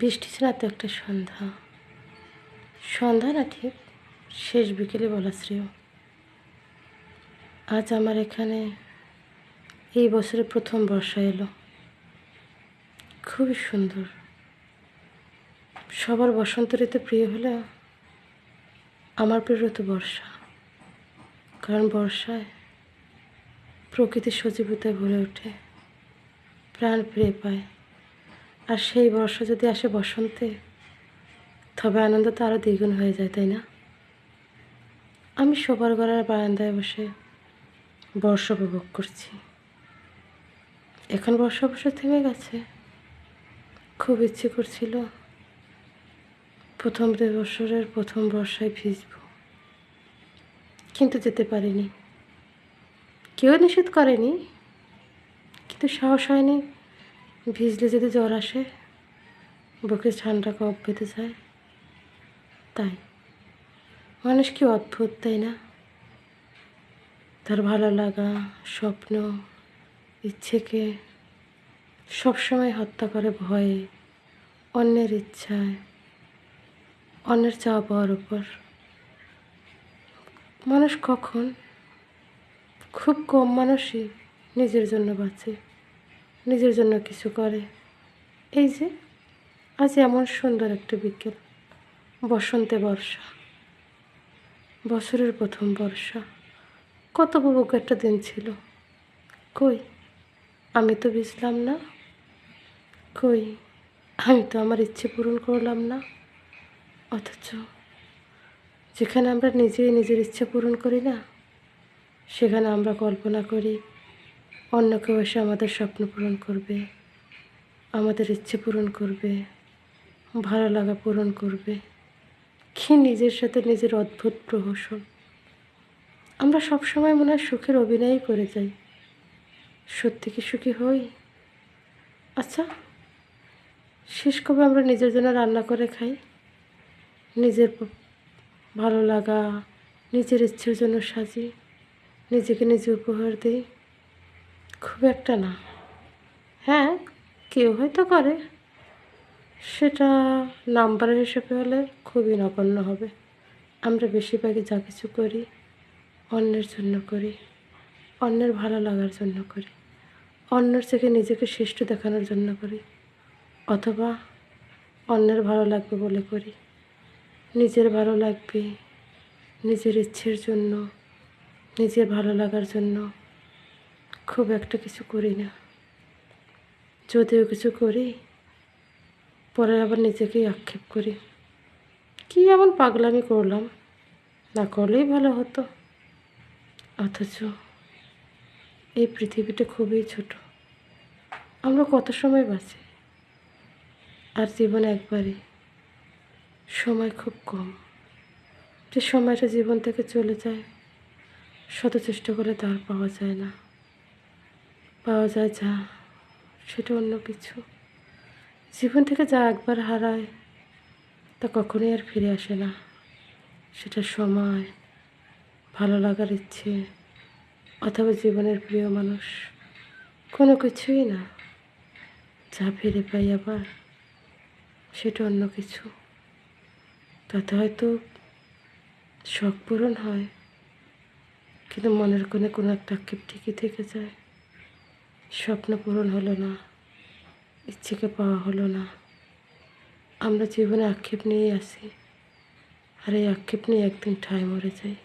বৃষ্টি ছাড়া তো একটা সন্ধ্যা। সন্ধ্যা না ঠিক শেষ বিকেলে বলা শ্রেয়। আজ আমার এখানে এই বছরে প্রথম বর্ষা এলো। খুবই সুন্দর। সবার বসন্ত ঋতু প্রিয় হলে আমার প্রিয় ঋতু বর্ষা। কারণ বর্ষায় প্রকৃতি সজীবতায় ভরে ওঠে, প্রাণ ফিরে পায়। আর সেই বর্ষা যদি আসে বসন্তে, তবে আনন্দ তো আরও দ্বিগুণ হয়ে যায়, তাই না? আমি সবার ঘরের বারান্দায় বসে বর্ষা উপভোগ করছি। এখন বর্ষা অবশ্য থেমে গেছে। খুব ইচ্ছে করছিল প্রথম দুই বছরের প্রথম বর্ষায় ভিজব, কিন্তু যেতে পারিনি। কেউ নিষেধ করেনি, কিন্তু সাহস হয়নি ভিজলে যদি জ্বর আসে বুকে ঠান্ডা কপ পেতে চায়। তাই। মানুষ কি অদ্ভুত, তাই না? তার ভালো লাগা, স্বপ্ন, ইচ্ছেকে সবসময় হত্যা করে ভয়ে, অন্যের ইচ্ছায়, অন্যের চাওয়া পাওয়ার উপর। মানুষ কখন? খুব কম মানুষই নিজের জন্য বাঁচে। নিজের জন্য কিছু করে। এই যে, আজ এমন সুন্দর একটা বিকেল। বসন্তে বর্ষা। বছরের প্রথম বর্ষা। কত উপভোগ একটা দিন ছিল। কই, আমি তো ভিজলাম না। কই, আমি তো আমার ইচ্ছে পূরণ করলাম না। অথচ যেখানে আমরা নিজেই নিজের ইচ্ছে পূরণ করি না, সেখানে আমরা কল্পনা করি অন্য কেউ এসে আমাদের স্বপ্ন পূরণ করবে, আমাদের ইচ্ছে পূরণ করবে, ভালো লাগা পূরণ করবে। কি নিজের সাথে নিজের অদ্ভুত প্রহসন। আমরা সবসময় মনে হয় সুখের অভিনয়ই করে যাই। সত্যি কি সুখী হই? আচ্ছা শেষ কবে আমরা নিজের জন্য রান্না করে খাই? নিজের ভালো লাগা, নিজের ইচ্ছের জন্য সাজি, নিজেকে নিজে উপহার দিই। খুব একটা না। হ্যাঁ কেউ হয়তো করে। সেটা নাম্বারের হিসেবে হলে খুবই নগণ্য হবে। আমরা বেশিরভাগই যা কিছু করি, অন্যের জন্য করি, অন্যের ভালো লাগার জন্য করি, অন্যের থেকে নিজেকে শ্রেষ্ঠ দেখানোর জন্য করি, অথবা অন্যের ভালো লাগবে বলে করি। নিজের ভালো লাগবে, নিজের ইচ্ছের জন্য, নিজের ভালো লাগার জন্য খুব একটা কিছু করি না। যদিও কিছু করি, পরে আবার নিজেকেই আক্ষেপ করি। কি এমন পাগলামি করলাম? না করলেই ভালো হতো। অথচ এই পৃথিবীটা খুবই ছোট। আমরা কত সময় বাঁচি? আর জীবন একবারই। সময় খুব কম। যে সময়টা জীবন থেকে চলে যায়, শত চেষ্টা করে তার পাওয়া যায় না। পাওয়া যায় যা, সেটা অন্য কিছু। জীবন থেকে যা একবার হারায়, তা কখনোই আর ফিরে আসে না। সেটা সময়, ভালো লাগার ইচ্ছে, অথবা জীবনের প্রিয় মানুষ। কোনো কিছুই না। যা ফিরে পাই আবার, সেটা অন্য কিছু। তাতে হয়তো শখ পূরণ হয়, কিন্তু মনের কোণে কোনো একটা আক্ষেপ ঠিকই থেকে যায়। স্বপ্ন পূরণ হলো না, ইচ্ছেকে পাওয়া হলো না। আমরা জীবনে আক্ষেপ নিয়েই আসি, আর এই আক্ষেপ নিয়ে একদিন ঠাঁই মরে যাই।